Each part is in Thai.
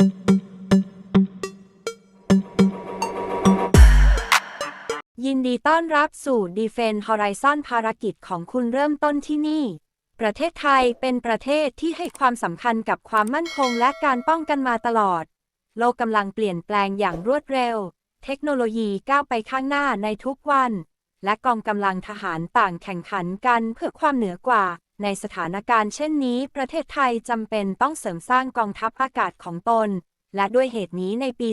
ยินดีต้อนรับสู่ Defense Horizon ภารกิจของคุณเริ่มต้นที่นี่ ประเทศไทยเป็นประเทศที่ให้ความสำคัญกับความมั่นคงและการป้องกันมาตลอด โลกกำลังเปลี่ยนแปลงอย่างรวดเร็ว เทคโนโลยีก้าวไปข้างหน้าในทุกวัน และกองกำลังทหารต่างแข่งขันกันเพื่อความเหนือกว่า ในสถานการณ์เช่นนี้ ประเทศไทยจำเป็นต้องเสริมสร้างกองทัพอากาศของตน และด้วยเหตุนี้ในปี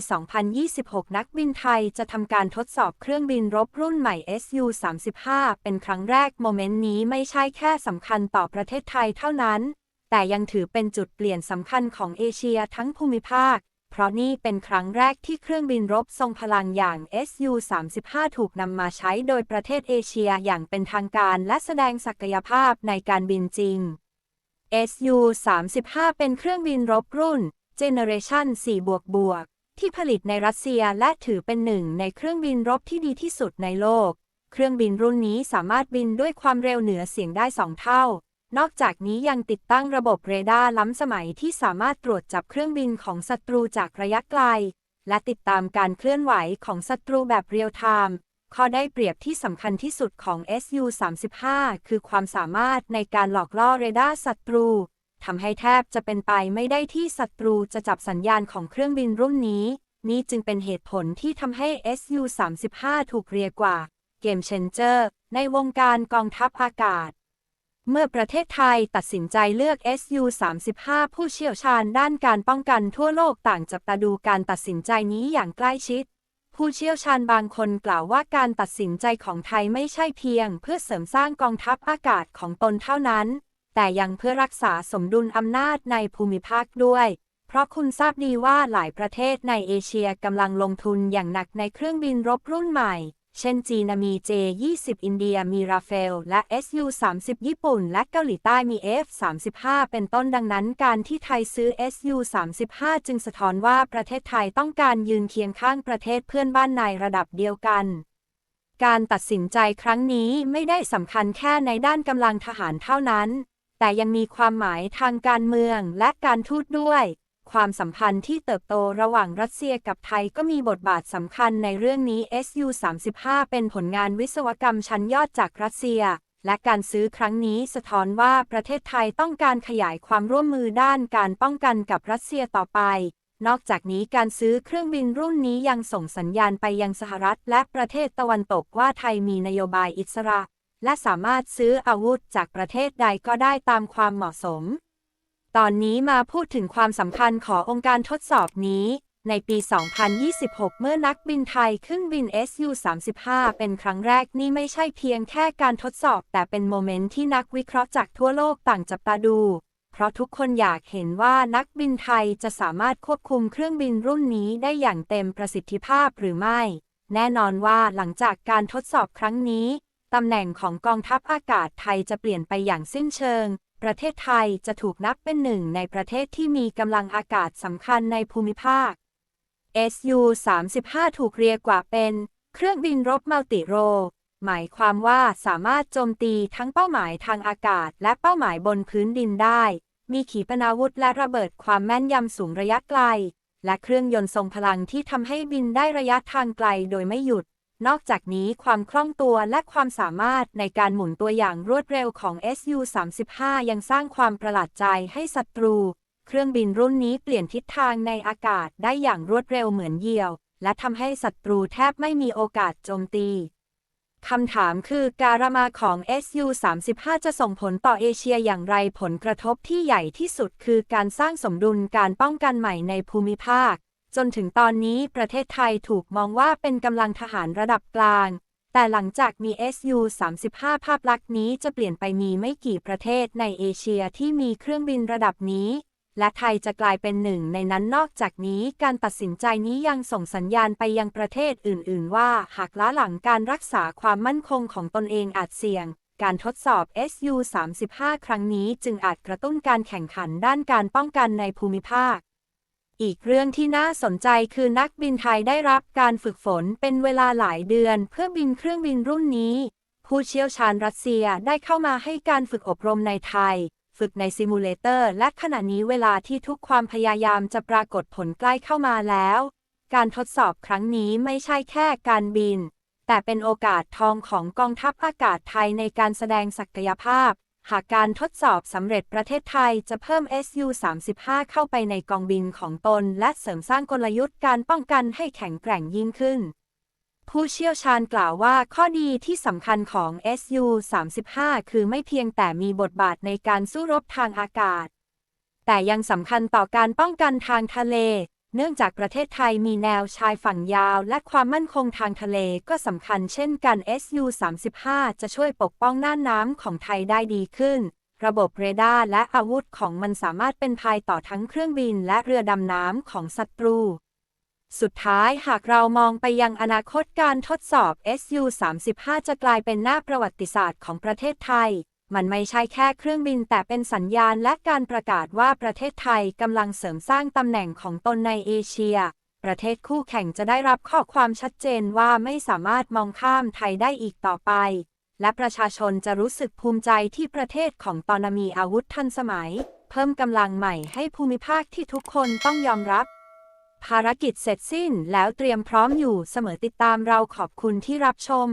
2026 นักบินไทยจะทำการทดสอบเครื่องบินรบรุ่นใหม่ SU-35 เป็นครั้งแรกโมเมนต์นี้ไม่ใช่แค่สำคัญต่อประเทศไทยเท่านั้น แต่ยังถือเป็นจุดเปลี่ยนสำคัญของเอเชียทั้งภูมิภาค เพราะนี่เป็นครั้งแรกที่เครื่องบินรบทรงพลังอย่าง SU-35 ถูกนำมาใช้โดยประเทศเอเชียอย่างเป็นทางการและแสดงศักยภาพในการบินจริง SU-35 เป็นเครื่องบินรบรุ่น Generation 4 บวกบวกที่ผลิตในรัสเซียและถือเป็นหนึ่งในเครื่องบินรบที่ดีที่สุดในโลก เครื่องบินรุ่นนี้สามารถบินด้วยความเร็วเหนือเสียงได้สองเท่า นอกจากนี้ยังติดตั้งระบบเรดาร์ล้ำสมัยที่สามารถตรวจจับเครื่องบินของศัตรูจากระยะไกล และติดตามการเคลื่อนไหวของศัตรูแบบเรียลไทม์ ข้อได้เปรียบที่สำคัญที่สุดของ SU-35 คือความสามารถในการหลอกล่อเรดาร์ศัตรูทำให้แทบจะเป็นไปไม่ได้ที่ศัตรูจะจับสัญญาณของเครื่องบินรุ่นนี้ นี่จึงเป็นเหตุผลที่ทำให้ SU-35 ถูกเรียกว่า Game Changer ในวงการกองทัพอากาศ เมื่อประเทศไทยตัดสินใจเลือก SU-35 ผู้เชี่ยวชาญด้านการป้องกันทั่วโลกต่างจับตาดูการตัดสินใจนี้อย่างใกล้ชิด ผู้เชี่ยวชาญบางคนกล่าวว่าการตัดสินใจของไทยไม่ใช่เพียง เพื่อเสริมสร้างกองทัพอากาศของตนเท่านั้น แต่ยังเพื่อรักษาสมดุลอำนาจในภูมิภาคด้วย เพราะคุณทราบดีว่าหลายประเทศในเอเชียกำลังลงทุนอย่างหนักในเครื่องบินรบรุ่นใหม่ เช่นจีนมี J-20 อินเดียมีราเฟลและ SU-30 ญี่ปุ่น และเกาหลีใต้มี F-35 เป็นต้นดังนั้นการที่ไทยซื้อ SU-35 จึงสะท้อนว่าประเทศไทยต้องการยืนเคียงข้างประเทศเพื่อนบ้านในระดับเดียวกัน การตัดสินใจครั้งนี้ไม่ได้สำคัญแค่ในด้านกำลังทหารเท่านั้น แต่ยังมีความหมายทางการเมืองและการทูตด้วย ความสัมพันธ์ที่เติบโตระหว่างรัสเซียกับไทยก็มีบทบาทสำคัญในเรื่องนี้ SU-35 เป็นผลงานวิศวกรรมชั้นยอดจากรัสเซีย และการซื้อครั้งนี้สะท้อนว่าประเทศไทยต้องการขยายความร่วมมือด้านการป้องกันกับรัสเซียต่อไป นอกจากนี้การซื้อเครื่องบินรุ่นนี้ยังส่งสัญญาณไปยังสหรัฐ และประเทศตะวันตกว่าไทยมีนโยบายอิสระ และสามารถซื้ออาวุธจากประเทศใดก็ได้ตามความเหมาะสม ตอนนี้มาพูดถึงความสำคัญขององค์การทดสอบนี้ ในปี 2026 เมื่อนักบินไทยขึ้นบิน SU-35 เป็นครั้งแรกนี่ไม่ใช่เพียงแค่การทดสอบ แต่เป็นโมเมนต์ที่นักวิเคราะห์จากทั่วโลกต่างจับตาดู เพราะทุกคนอยากเห็นว่านักบินไทยจะสามารถควบคุมเครื่องบินรุ่นนี้ได้อย่างเต็มประสิทธิภาพหรือไม่ แน่นอนว่าหลังจากการทดสอบครั้งนี้ตำแหน่งของกองทัพอากาศไทยจะเปลี่ยนไปอย่างสิ้นเชิง ประเทศไทยจะถูกนับเป็นหนึ่งในประเทศที่มีกำลังอากาศสำคัญในภูมิภาค SU-35 ถูกเรียกว่าเป็น เครื่องบินรบมัลติโร หมายความว่าสามารถโจมตีทั้งเป้าหมายทางอากาศและเป้าหมายบนพื้นดินได้ มีขีปนาวุธและระเบิดความแม่นยำสูงระยะไกล และเครื่องยนต์ทรงพลังที่ทำให้บินได้ระยะทางไกลโดยไม่หยุด นอกจากนี้ความคล่องตัวและความสามารถในการหมุนตัวอย่างรวดเร็วของ SU-35 ยังสร้างความประหลาดใจให้ศัตรู เครื่องบินรุ่นนี้เปลี่ยนทิศทางในอากาศได้อย่างรวดเร็วเหมือนเหยี่ยว และทำให้ศัตรูแทบไม่มีโอกาสโจมตีคำถามคือการมาของ SU-35 จะส่งผลต่อเอเชียอย่างไรผลกระทบที่ใหญ่ที่สุดคือการสร้างสมดุลการป้องกันใหม่ในภูมิภาค จนถึงตอนนี้ประเทศไทยถูกมองว่าเป็นกำลังทหารระดับกลาง แต่หลังจากมี SU-35 ภาพลักษณ์นี้จะเปลี่ยนไปมีไม่กี่ประเทศในเอเชียที่มีเครื่องบินระดับนี้ และไทยจะกลายเป็นหนึ่งในนั้นนอกจากนี้การตัดสินใจนี้ยังส่งสัญญาณไปยังประเทศอื่น ๆ ว่าหากล้าหลังการรักษาความมั่นคงของตนเองอาจเสี่ยงการทดสอบ SU-35 ครั้งนี้จึงอาจกระตุ้นการแข่งขันด้านการป้องกันในภูมิภาค อีกเรื่องที่น่าสนใจคือนักบินไทยได้รับการฝึกฝนเป็นเวลาหลายเดือนเพื่อบินเครื่องบินรุ่นนี้ ผู้เชี่ยวชาญรัสเซียได้เข้ามาให้การฝึกอบรมในไทย ฝึกในซิมูเลเตอร์ และขณะนี้เวลาที่ทุกความพยายามจะปรากฏผลใกล้เข้ามาแล้ว การทดสอบครั้งนี้ไม่ใช่แค่การบิน แต่เป็นโอกาสทองของกองทัพอากาศไทยในการแสดงศักยภาพ หากการทดสอบสำเร็จประเทศไทยจะเพิ่ม SU-35 เข้าไปในกองบินของตน และเสริมสร้างกลยุทธ์การป้องกันให้แข็งแกร่งยิ่งขึ้น ผู้เชี่ยวชาญกล่าวว่าข้อดีที่สำคัญของ SU-35 คือไม่เพียงแต่มีบทบาทในการสู้รบทางอากาศ แต่ยังสำคัญต่อการป้องกันทางทะเล เนื่องจากประเทศไทยมีแนวชายฝั่งยาว และความมั่นคงทางทะเลก็สำคัญเช่นกัน SU-35 จะช่วยปกป้องน่านน้ำของไทยได้ดีขึ้น ระบบเรดาร์และอาวุธของมันสามารถเป็นภัยต่อทั้งเครื่องบินและเรือดำน้ำของศัตรู สุดท้ายหากเรามองไปยังอนาคตการทดสอบ SU-35 จะกลายเป็นหน้าประวัติศาสตร์ของประเทศไทย มันไม่ใช่แค่เครื่องบินแต่เป็นสัญญาณและการประกาศว่าประเทศไทยกำลังเสริมสร้างตำแหน่งของตนในเอเชีย ประเทศคู่แข่งจะได้รับข้อความชัดเจนว่าไม่สามารถมองข้ามไทยได้อีกต่อไป และประชาชนจะรู้สึกภูมิใจที่ประเทศของตอนมีอาวุธทันสมัย เพิ่มกำลังใหม่ให้ภูมิภาคที่ทุกคนต้องยอมรับ ภารกิจเสร็จสิ้นแล้วเตรียมพร้อมอยู่เสมอติดตามเราขอบคุณที่รับชม